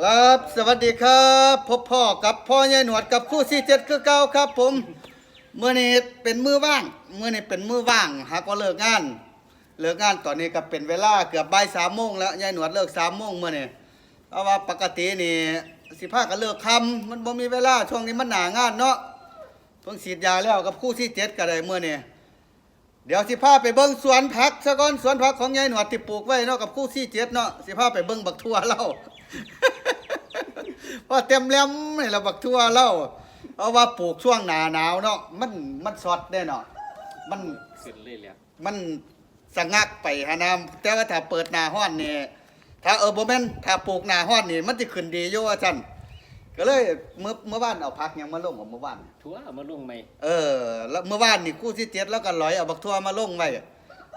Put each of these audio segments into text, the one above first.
ครับสวัสดีครับพบพ่อกับพ่อใหญ่หนวดกับคู่สี่เจ็ดคือเก่าครับ ผมเมื่อนี้เป็นมือว่างเมื่อนี้เป็นมือว่างหากว่าเลิกงานเลิกงานตอนนี้ก็เป็นเวลาเกือบบ่ายสามโมงแล้วยายหนวดเลิกสามโมงเมื่อนี้เพราะว่าปกตินี่สิพาก็เลิกคำมันบ่มีเวลาช่วงนี้มันหนางานเนาะเพิ่งฉีดยาแล้วกับคู่สี่เจ็ดก็ได้เมื่อนี้เดี๋ยวสิพาไปเบิ้งสวนผักซะก่อนสวนผักของยายหนวดที่ปลูกไว้เนาะกับคู่สี่เจ็ดเนาะสิพาไปเบิ้งบักทั่วเล่า พอเต็มแลมนี่เราบักทั่วเล่าเอาว่าปลูกช่วงหนาหนาวเนาะมันมันสดได้เนาะมันขึ้นเลยแหล้วมันสะงักไปฮะนะแต่ว่าถ้าเปิดหนาห้อนนี่ถ้าเออบ่แม่นถ้าปลูกหนาห้อนนี่มันจะขึ้นดีอยู่ว่าซั่นก็เลยเมื่อเมื่อวานเอาพักหยังมาลงของเมื่อวานทั่วเอามาลงไหมเออ แล้วเมื่อวานนี่กู้ที่เจ็ดแล้วก็ร้อยเอาบักทั่วมาลงไว้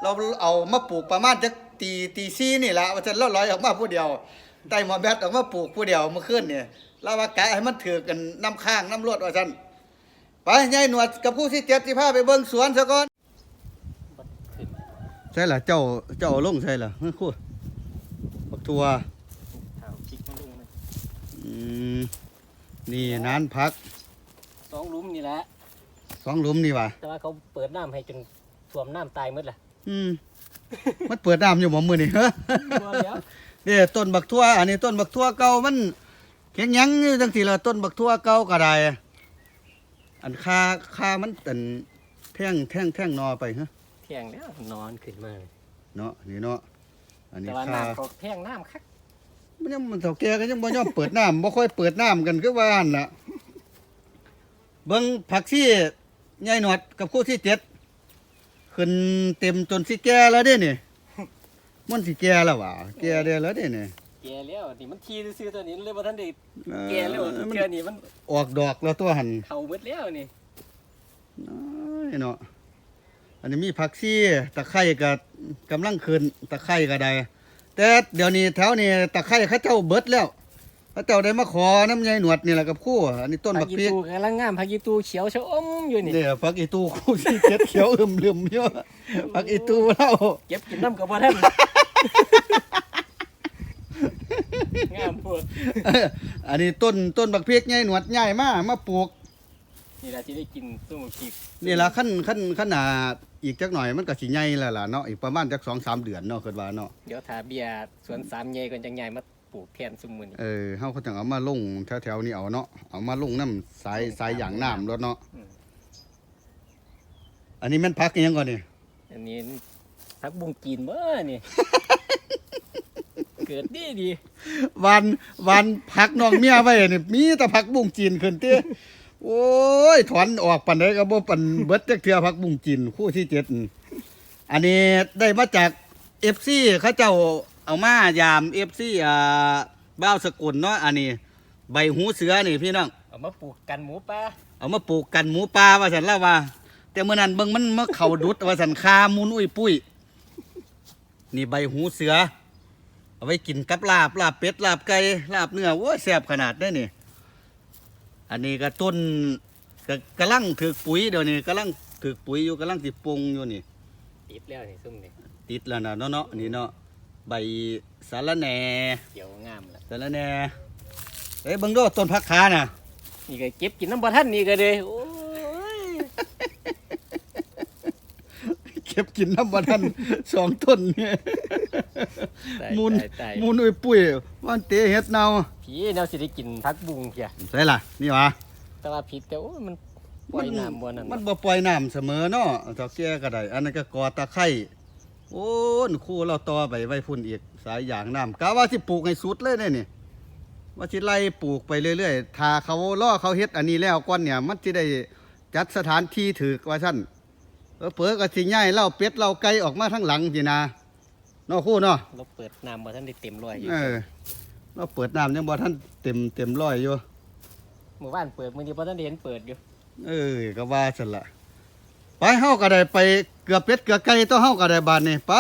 เราเอามาปลูกประมาณจักตีตีซี่นี่ละว่าซั่นเราร้อยออกมาผู้เดียว ได้หมอแบตออกมาปลูกผู้เดียวเมื่อคืนนี่เราว่ากะให้มันถือกันน้ำข้างน้ำรวดว่าซั่นไปยายหนวดกับผู้ที่เจ็ดสิพาไปเบิ่งสวนซะก่อนบัดขึ้นใช่ล่ะเจ้าเจ้าเอาลงใช่ล่ะครู่บักทั่วเท้าคลิกมาลงไหมอืมนี่นานพักสองหลุมนี่แหละ สองหลุมนี่ว่ะแต่ว่าเขาเปิดน้ำให้จนท่วมน้ำตายหมดล่ะอืมมันเปิดน้ำอยู่บ่มือนี่บ่แล้ว นี่ต้นบักทั่ว อันนี้ต้นบักทั่วเก่ามันแข็งยังอยู่จังซี่ล่ะต้นบักทั่วเก่าก็ได้ อันคาคามันอันแท่งแท่งแท่งนอไปฮะเที่ยงแล้วนอนขึ้นมาเลยเนาะนี่เนาะอันนี้แต่ว่าคาน้ำเขาแท่งน้ำคักมันยังมันเฒ่าแก่ก็ยังบ่ยอมเปิดน้ำบ่ค่อยเปิดน้ำกันคือว่าหั่นล่ะเบิ่งผักซี่ใหญ่หนวดกับคู่ที่เจ็ดขึ้นเต็มจนสิแก่แล้วเด้นี่ มันสิแก่แล้วว่ะแก่ได้แล้วเด้นี่แก่แล้วนี่มันทีซื้อๆตัวนี้เลยบ่ทันได้เออแก่แล้วมันเทื่อนี้มันออกดอกแล้วตัวหันเข้าหมดแล้วนี่น้อยเนาะอันนี้มีผักซี่ตะไคร่ก็กำลังขึ้นตะไคร่ก็ได้แต่เดี๋ยวนี้แถวนี้ตะไคร่เขาเจ้าเบิดแล้วเขาเจ้าได้มาขอน้ำยายหนวดนี่แหละกับคู่อันนี้ต้นผับักกอีพริกตูกำลังงามผักอีตูเขียวชะอมอยู่นี่เนี่ยผักอีตูคู่ที่เจ็ดเขียวอึมลืมเยอะผักอีตูเล่าเก็บกินน้ำกับบ่ทัน งามพวกเอออันนี้ต้นต้นบักพริกยายหนวดใหญ่มากมาปลูก นี่ล่ะที่ได้กินส้มพริกนี่ละขั้นขั้นขั้นหนาอีกจักหน่อยมันก็สิใหญ่แล้วล่ะเนาะอีกประมาณจักสองสามเดือนเนาะคิดว่าเนาะเดี๋ยวถาเบียร์สวนสามใหญ่ก่อนจังใหญ่มาปลูกแทนซุมมือนี่เออเฮาก็ต้องเอามาลงแถวๆนี้เอาเนาะเอามาลงน้ำสายสายอย่างน้ำรถเนาะอันนี้แม่นพักอิหยังก่อนนี่อันนี้ พักบุงจีนเบ้อนี่ เกิดดีดีวันวันพักน้องเมียไว้นี่มีแต่พักบุ้งจีนขึ้นเต้โอ้ยถอนออกปันไดก็บ่ปันเบิดจักเทื่อพักบุ้งจีนคู่ที่เจ็ดนี่อันนี้ได้มาจาก FC เขาเจ้าเอามายาม FC อ่าบ้าวสกุลเนาะอันนี้ ใบหูเสือนี่พี่น้องเอามาปลูกกันหมูป่าเอามาปลูกกันหมูปลาว่าสันแล้วว่า แต่เมื่อนั้นเบิ่งมันมาเข่าดุดว่าสันคามูนอุ้ยปุ้ย นี่ใบหูเสือ เอาไว้กินกับลาบลาบเป็ดลาบไก่ลาบเนื้อโอ้ยแซ่บขนาดได้นี่ อันนี้ก็ต้นก็กำลังถือปุ๋ยเดี๋ยวนี้กำลังถือปุ๋ยอยู่กำลังสิปรุงอยู่นี่ ติดแล้วนี่ซุ่มนี่ติดแล้วนะเนาะเนาะนี่เนาะใบสาระแหน่เขียวงามละสาระแหน่เอ้ยเบิ่งดูต้นผักขาน่ะนี่ก็เก็บกินน้ำบ่ทันนี่ก็เลยโอ้ย เก็บกินน้ำบัทันสองต้นเนี่ยตายมูลตายตายมูลอุ้ยปุ้ยวันเตะเฮ็ดเนาผีแนวสิได้กินพักบุงเพียใช่ล่ะนี่หวะแต่ว่าผิดแต่โอ้ยมันปล่อยน้ำบ่นั่นมันบ่ปล่อยน้ำเสมอเนาะเถ้าแก่ก็ได้อันนั้นก็กอตะไคร้โอ้นครู่เราต่อไปไว้พุ่นอีกสายอย่างน้ำกะว่าสิปลูกให้สุดเลยเนี่ยนี่ว่าสิไล่ปลูกไปเรื่อยๆถ้าเขาล่อเขาเฮ็ดอันนี้แล้วก่อนเนี่ย มันสิได้จัดสถานที่ถือว่าซั่น เผลอๆก็สิย้ายเหล้าเป็ดเหล้าไก่ออกมาทั้งหลังสินะเนาะครู่เนาะเราเปิดน้ำบ่ทันได้เต็มร้อยอยู่เออเราเปิดน้ำยังบ่ท่านเต็มเต็มร้อยอยู่ หมู่บ้านเปิดมื้อนี้บ่ทันได้เห็นเปิดอยู่เออก็ว่าซั่นละไปเฮาก็ได้ไปเกือบเป็ดเกือบไก่ต้องเฮาก็ได้บาดนี้ไป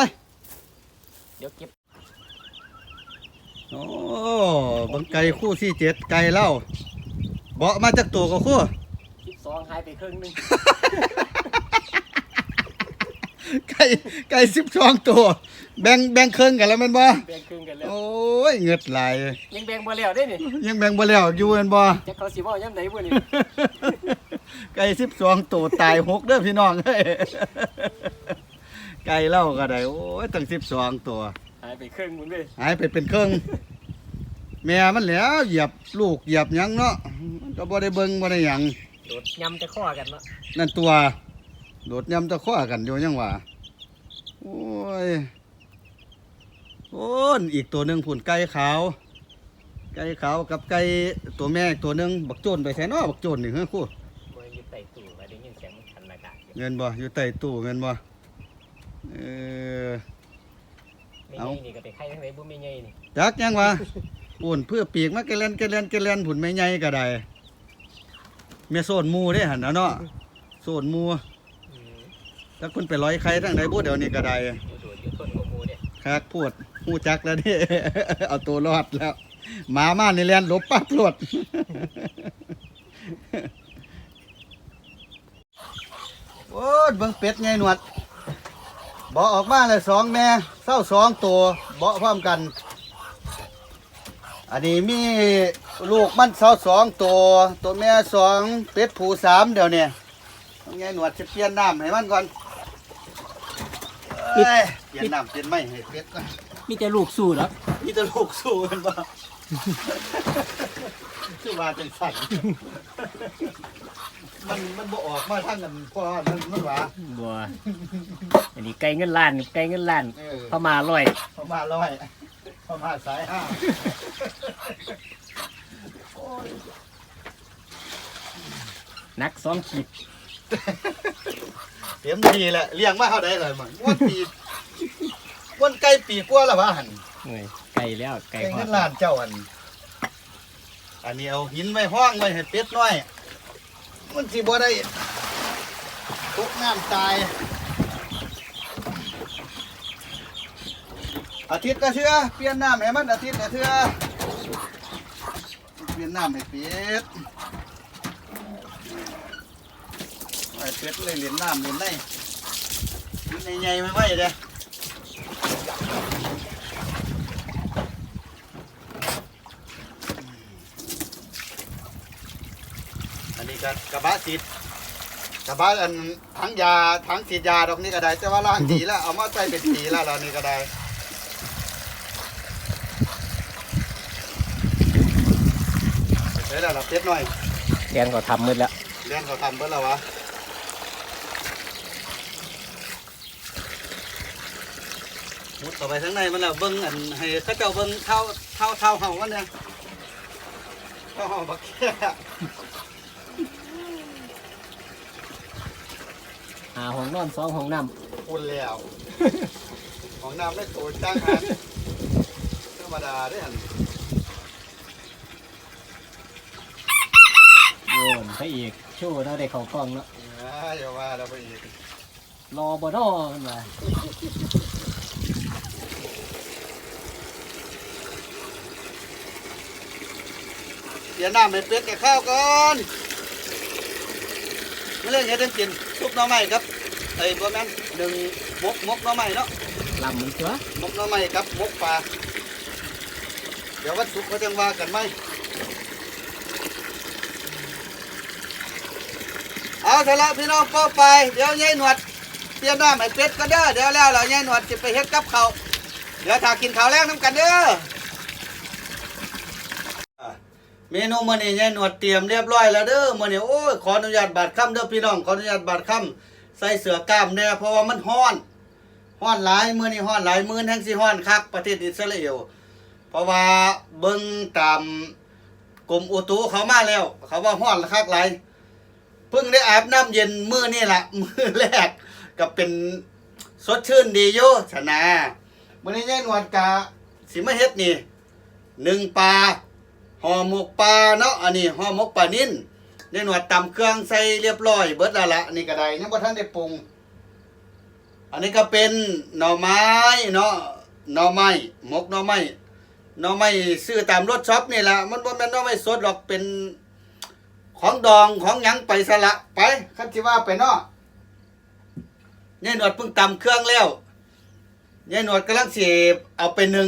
เดี๋ยวเก็บโอ้บังไก่คู่ที่เจ็ดไก่เล่าเบาะมาจากตัวก็คู่12หายไปครึ่งหนึง ไก่ไก่สิบสองตัว แบ่งแบ่งครึ่งกันแล้วแมันบ่แบ่งครึ่งกันแล้วโอ้ยยเงือดไหลายยังแบ่งบ่แล้วได้นี่ยังแบ่งบ่แล้วอยู่แม่นบ่จักเขาสิเว้ายามใดบ่นี่ไก่12ตัวตายหกเด้อพี่น้องเอ้ยไก่เล่าก็ได้โอ้ยตั้ง12ตัวหายไปครึ่งหมดเลยหายไปเป็นเครื่องแม่มันแหล้วเหยียบลูกเหยียบหยังเนาะมันก็บ่ได้เบิ่งบ่ได้หยังโดดยำจะข้อกันเนาะนั่นตัว โดดยำตะข้อกันอยู่ยังว่าโอ้ยโอ้นอีกตัวหนึ่งผุนไก่ขาว ไก่ขาวกับไก่ตัวแม่อีกตัวหนึ่งบักโจนไปแทนอ้อบักโจนนี่เฮ้ยครู่บ่อยู่ใต้ตู้ว่าได้ยินเสียงมันคันอากาศอยู่เงินบ่อยู่ใต้ตู้เงินบ่เออไม่เอ้าใหญ่นี่ก็ไปไข่ทั้งไหนบ่ไม่ใหญ่นี่จักยังวะปุ่นเพื่อปีกมาแกเลนแกเลนแกเลนผุนไม่ใหญ่ก็ได้เมียโซนหมูได้หันนะเนาะโซนหมูอืม ถ้าคุณไปร้อยใครทั้งไหนพูดเดี๋ยวนี้ก็ได้อยู่โดดอยู่ต้นกว่าหมู่เด้คักพูดหูจักแล้วนี่เอาตัวรอดแล้วหมามาในแลนหลบปั๊บรวดโอ้ยเบิ่งเป็ดไงหนวดเบาออกมาเลยสองแม่เศร้าสองตัวเบาพร้อมกัน อันนี้มีลูกมันเศร้าสองตัวตัวแม่สองเป็ดผูสามเดี๋ยวเนี่ยไงหนวดจะเปลี่ยนน้ำให้มันก่อน เอ้ยเปลี่ยนน้ำเปลี่ยนไม่ให้เป็ดก่อนมีแต่ลูกสู้ดอกนี่จะลูกสู้กันบ้าคือว่าจังสั่นมันมันบ่ออกมาทางกันเพราะว่ามันมันหวาบ่อันนี้ไก่เงินล้านไก่เงินล้านเออเข้ามาร้อยพม่าร้อยพม่าสายห้านักสองขีด เต็มทีแหละเลี้ยงมาเท่าใดเลยมันม้วนปีม้วนไก่ปีกว่าและวะหันเอ้ยไก่แล้วไก่ไก่ฮอเงิดนล้านเจ้าอัน อันนี้เอาหินไว้ห้องไว้ให้เป็ดน้อย มันสิบ่ได้ตกน้ำตาย อาทิตย์ละเทื่อเปลี่ยนน้ำให้มันอาทิตย์ละเทื่อเปลี่ยนน้ำให้เป็ดไอ้ เป็ดเลยเหรียญน้ำเหรียญในเหรียญในใหญ่ไม่ไหวเด้อันนี้ก็กระบะสีดกระบะอันถังยาถังฉีดยาดอกนี้ก็ได้ แต่ว่าล้างสีแล้วเอามาใส่เป็นสีแล้วเรานี่ก็ได้เดี๋ยวเราเป็ดหน่อย แกนก็ทำมืดแล้ว เรียนเขาทำเบิ่แล้ววะ มุดเข้าไปข้างในมันแล้วเบิ้งอันให้เขาเจ้าเบิ้งเท่าเท่าเท่าเฮาวันเนี่ยเท่าเฮาบักแค่หาห้องนอนสองห้องน้อุ่นแล้วของน้ำไม่โตจ้างหันธรรมดาเด้อหันำโยนพระเอกโชว์เราได้เข้ากล้องเนาะอ่าอย่าว่าเราไปอีกรอบ่นอมันว่า เดี๋ยวน้ำให้เป็ดกับข้าวก่อนไม่เล่นเฮ็ดให้กินซุปหน่อไม้ครับไอ้พวกนั้นหนึ่งมกมกหน่อไม้เนาะลำมันตัวมกหน่อไม้ครับมกปลาเดี๋ยววันศุกร์เขาจะว่ากันไหมเอาเถอะละพี่น้องป้อไป เดี๋ยวยายหนวดเตรียมน้ำให้เป็ดก็เด้อเดี๋ยวแล้วเรายายหนวดจะไปเฮ็ดกับเขาวเดี๋ยวถ้ากินข้าวแรกน้ำกันเด้อ เมนูมื้อนี้ยายหนวดเตรียมเรียบร้อยแล้วเด้อมื้อนี้โอ้ยขออนุญาตบาดค่ำเด้อพี่น้องขออนุญาตบาดค่ำใส่เสื้อกล้ามแน่เพราะว่ามันร้อนฮ้อนหลายมื้อนี้ฮ้อนหลายมื้อแห่งสิฮ้อนคักประเทศอิสราเอลเพราะว่าเบิ่งตามกรมอุตุเขามาแล้ว เขาว่าฮ้อนคักหลายเพิ่งได้อาบน้ำเย็นมื้อนี่ล่ะมื้อแรกก็เป็นสดชื่นดีอยู่ชนะมื้อนี้ยายนวลกะสิมาเฮ็ดนี่หนึ่งปลา ห่อหมกปลาเนาะอันนี้ห่อหมกปลานิ่นยายนวลตำเครื่องใส่เรียบร้อย เบิดล้วล่ะนนี่ก็ได้ยังบ่ทันได้ปรุง อันนี้ก็เป็นหน่อไม้เนาะหน่อไม้หมกหน่อไม้หน่อไม้ซื้อตามรถช็อปนี่แหละมันบ่แม่นหน่อไม้สดหรอกเป็นของดองของหยังไปซะละไปคันสิว่าไปเนาะยายหนวดเพิ่งตำเครื่องแล้วยายหนวดกำลังสิเอาไปหนึ่ง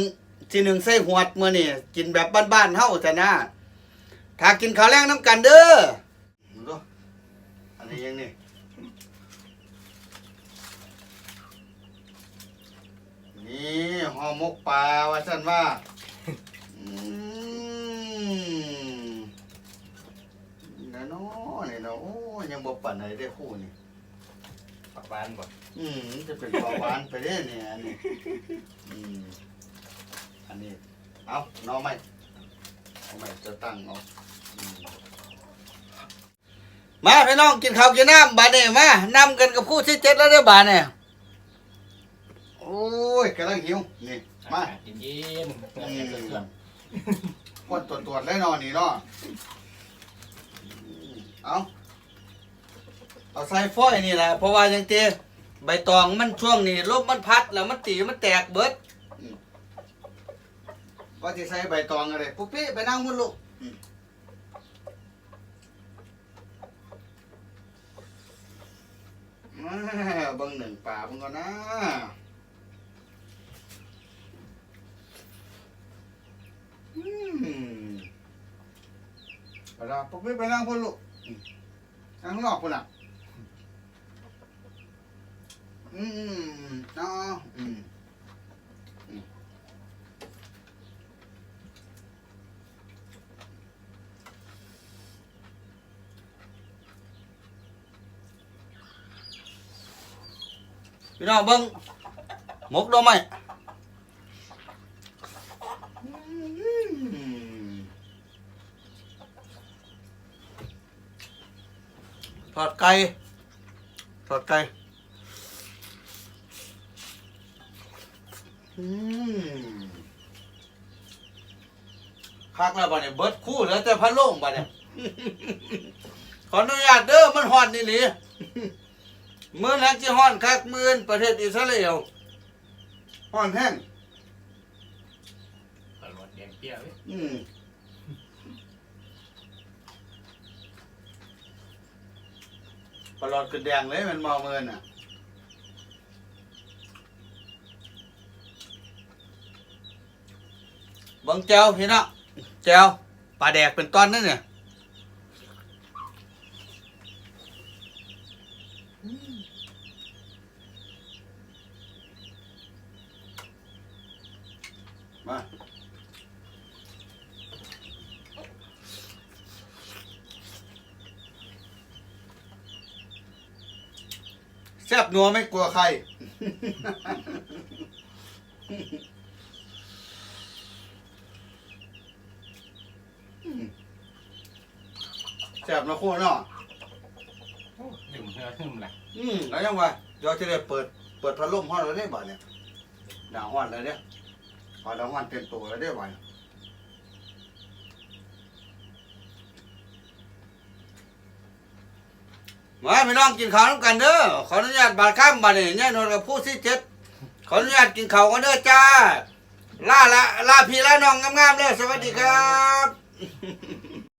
ที่หนึ่งใส่หวดมื้อนี่กินแบบบ้านๆเฮาจ้ะนะถ้ากินข้าวแรงน้ำกันเด้อดูอันนี้ยังนี่นี่ห่อหมกปลาว่าซั่นว่าอืมนะเนาะนี่เนาะโอ้ยังบ่ปานใดได้อคู่นี่ปักบ้านบ่อืมจะเป็นเบาหวานไปเด้เนี่ยอันนี้อืม อันนี้ เอาน้องไม่เอาไม่จะตั้งเอาอืมมาพี่น้องกินข้าวกินน้ำบาดเนี่ยมานำกันกับคู่ที่เจ็ดแล้วเด้อบาดเนี่ยโอ้ยกำลังหิวนี่มาเย็นเย็นๆอืเย็นมๆเพื่อนกดตรวจตรวจๆเลยเนอนนี่เนาะอืมเอาเอาใส่ฟอยนี่แหละเพราะว่ายังเจใบตองมันช่วงนี้ลมมันพัดแล้วมันตีมันแตกเบิดอืม ว่าที่ใส่ใบตองอะไรปุ๊บปี้ไปนั่งมุนลูกอืมมาเบิ่งหนึ่งป่าเบิ่งก่อนนะอืมเอาละปุ๊บปี้ไปนั่งพุ่นลูกอืมนั่งข้างนอกพุ่นอะอืมเนาะอืม พี่น้องเบิ้งหมกดอกไม้อืมทอดไก่ทอดไก่คักแล้วบ่เนี่ยเบิดคู่แล้วแต่พัดลมบ่เนี่ยขออนุญาตเด้อมันฮ้อนนี่หลี มื้อนั้นสิฮ้อนคักมื้อนประเทศอิสราเอลฮ้อนแห้งตลอดแดงเปรี้ยวเว้ยอืมปลอดกระแดงเลยมันเมาเมินอะเบังแจวพี่น้องแจวปลาแดกเป็นตอนนั่นเนี่ย มาแซ่บนัวไม่กลัวใคร แซ่บนะคู่เนาะโอ้ดื่มเหือหึมเลยอืมแล้วยังวะเดี๋ยวจะได้เปิด เปิดพัดลมห้อนแล้วได้บ่เนี่ยหนาวห้อนแล้วเนี่ย พอหนาวห้อนเต็มตัวแล้วได้ไหวมาพี่น้องกินข้าวน้ำกันเด้อ ขออนุญาตบาดข้ามบาดเนี่ยเนี่ยนนกับผู้ที่เจ็ด ขออนุญาตกินข้าวกันเด้อจ้า ล่าละล่าพี่ล่าน้องงามๆเด้อสวัสดีครับ